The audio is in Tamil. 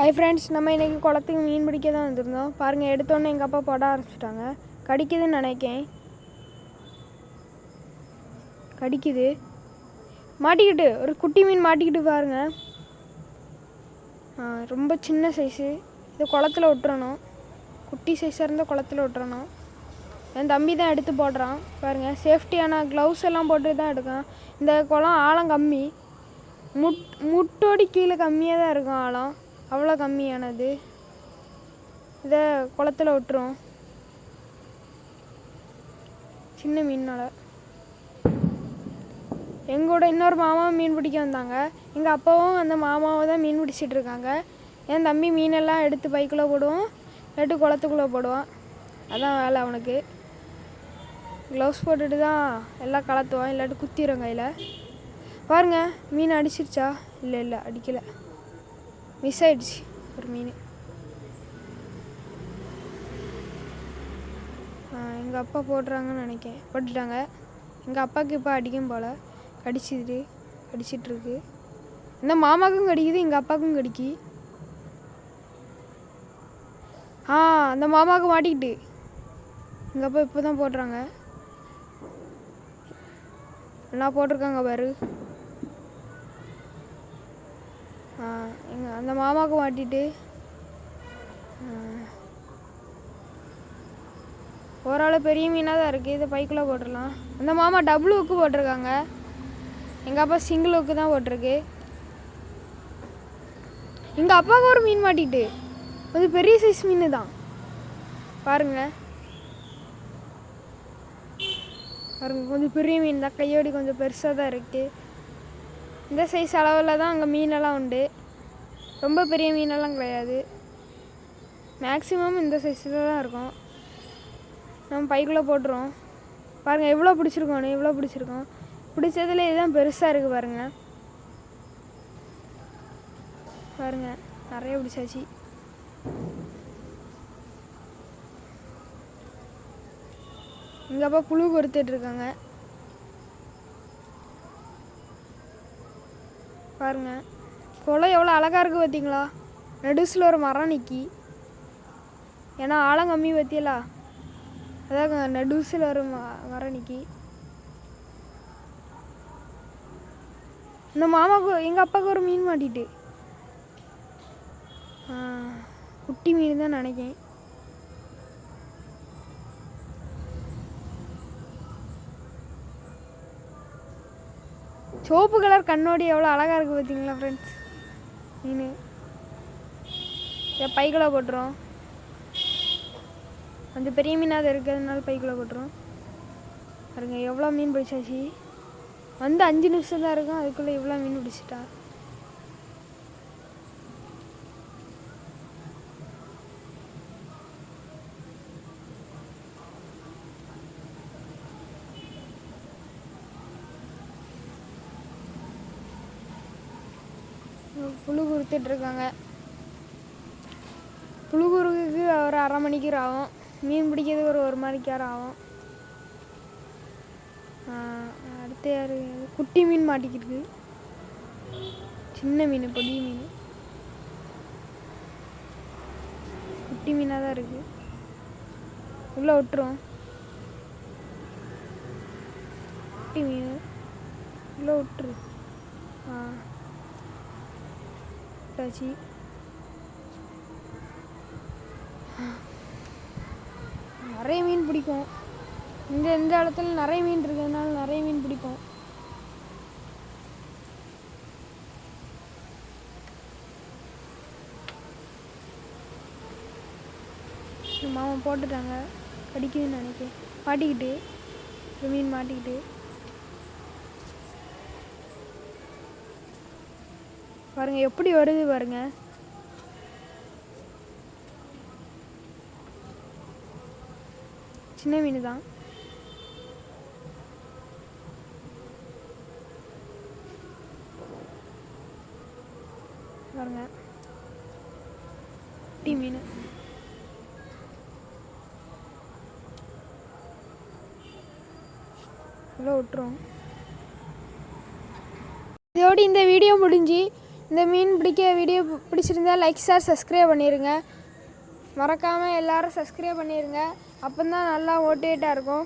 ஹாய் ஃப்ரெண்ட்ஸ் நம்ம இன்றைக்கி குளத்துக்கு மீன் பிடிக்க தான் வந்திருந்தோம். பாருங்கள் எடுத்தோன்னே எங்கள் அப்பா போட ஆரம்பிச்சிட்டாங்க. கடிக்குதுன்னு நினைக்கேன். கடிக்குது. மாட்டிக்கிட்டு ஒரு குட்டி மீன் மாட்டிக்கிட்டு பாருங்கள் ரொம்ப சின்ன சைஸு இது குளத்துல விட்டுறணும் குட்டி சைஸாக இருந்தால் குளத்துல விட்டுறணும் என் தம்பி தான் எடுத்து போடுறான். பாருங்கள் சேஃப்டியான க்ளவுஸ் எல்லாம் போட்டு தான் எடுக்கான் இந்த குளம் ஆழம் கம்மி. முட் முட்டோடி கீழே கம்மியாக தான் இருக்கும் ஆழம். அவ்வளோ கம்மியானது. இதை குளத்துல விட்டுரும் சின்ன மீனால் எங்கூட இன்னொரு மாமாவும் மீன் பிடிக்க வந்தாங்க. எங்கள் அப்பாவும் அந்த மாமாவை தான் மீன் பிடிச்சிட்டு இருக்காங்க. என் தம்பி மீனெல்லாம் எடுத்து பைக்குள்ளே போடுவோம் இல்லாட்டி குளத்துக்குள்ளே போடுவான். அதான் வேலை அவனுக்கு. க்ளவுஸ் போட்டுட்டு தான் எல்லாம் கலத்துவான். இல்லாட்டி குத்திடும் கையில். பாருங்க மீன் அடிச்சிருச்சா? இல்லை இல்லை அடிக்கலை. மிஸ் ஆயிடுச்சு. ஒரு மீன். எங்கள் அப்பா போடுறாங்கன்னு நினைக்கேன் போட்டுட்டாங்க. எங்கள் அப்பாவுக்கு இப்போ அடிக்கும் போல். கடிச்சிது. கடிச்சிட்ருக்கு. இந்த மாமாக்கும் கடிக்குது எங்கள் அப்பாவுக்கும் கடிக்கு. ஆ அந்த மாமாவுக்கு மாட்டிக்கிட்டு. எங்கள் அப்பா இப்போ தான் போடுறாங்க. நான் போட்டிருக்காங்க பாரு. அந்த மாமாவுக்கு மாட்டிட்டு. ஓரளவு பெரிய மீனாக தான் இருக்குது இதை பைக்குள்ளே போட்டுடலாம். அந்த மாமா டபுள் ஹுக்கு போட்டிருக்காங்க. எங்கள் அப்பா சிங்கிள் ஹுக்கு தான் போட்டிருக்கு. எங்கள் அப்பாவுக்கு ஒரு மீன் மாட்டிட்டு. அது பெரிய சைஸ் மீன் தான் பாருங்க. பாருங்க கொஞ்சம் பெரிய மீன் தான். கையோடி கொஞ்சம் பெருசாக தான் இருக்குது இந்த சைஸ் அளவில் தான் அங்கே மீனெல்லாம் உண்டு. ரொம்ப பெரிய மீனெல்லாம் கிடையாது. மேக்ஸிமம் இந்த சைஸில் தான் இருக்கும். நம்ம பைக்குள்ளே போட்டுருவோம். பாருங்கள் எவ்வளோ பிடிச்சிருக்கோம் எவ்வளோ பிடிச்சிருக்கோம்? பிடிச்சதுல இதுதான் பெருசாக இருக்குது பாருங்கள் பாருங்கள் நிறைய பிடிச்சாச்சு. எங்கள் அப்பா புழு பொறுத்துட்ருக்காங்க பாருங்கள் குளம் எவ்வளோ அழகாக இருக்குது பார்த்தீங்களா நடுசில் ஒரு மரம் நிற்கி ஏன்னா ஆழம் கம்மி பற்றியலா அதான் நடுசில் ஒரு ம மரம் நிற்கி இந்த மாமாவுக்கு எங்கள் அப்பாவுக்கு ஒரு மீன் மாட்டிட்டு. குட்டி மீன் தான் நினைக்கேன் சிவப்பு கலர் கண்ணோடி எவ்வளோ அழகாக இருக்குது பார்த்தீங்களா ஃப்ரெண்ட்ஸ் மீன் ஏன் பைக்குள்ளே போட்டுரும் கொஞ்சம் பெரிய மீனாக இருக்கிறதுனால பைக்குள்ளே போட்டுரும் பாருங்க எவ்வளோ மீன் பிடிச்சாச்சு. வந்து அஞ்சு நிமிஷம் தான் இருக்கும் அதுக்குள்ளே இவ்வளோ மீன் பிடிச்சிட்டா. புழு கொடுத்துட்டு இருக்காங்க புழு குறுக்கு ஒரு அரை மணிக்கு ஆகும். மீன் பிடிக்கிறதுக்கு ஒரு ஒரு மணிக்கு ஆகும். அடுத்து யார்? குட்டி மீன் மாட்டிக்கிட்டு சின்ன மீன் பொடி மீன். குட்டி மீனாக தான் இருக்குது உள்ளே விட்டுரும் குட்டி மீன். உள்ளே விட்டுரு. ஆ. விட்டாச்சு நிறைய மீன் பிடிக்கும். இந்த இந்த இடத்துல நிறைய மீன் இருக்கிறதுனால நிறைய மீன் பிடிக்கும். மாமா போட்டுட்டாங்க. கடிக்குதுன்னு நினைக்கிறேன். மாட்டிக்கிட்டு ஒரு மீன் மாட்டிக்கிட்டு. பாருங்க எப்படி வருது பாருங்க. சின்ன மீன் தான். பாருங்க. குட்டி மீன். இவ்வளோ விட்டுரும் இதோடு இந்த வீடியோ முடிஞ்சு இந்த மீன் பிடிக்க வீடியோ பிடிச்சிருந்தா லைக் ஷேர் சப்ஸ்கிரைப் பண்ணிடுங்க மறக்காமல் எல்லோரும் சப்ஸ்கிரைப் பண்ணிடுங்க அப்போ தான் நல்லா மோட்டிவேட்டாக இருக்கும்.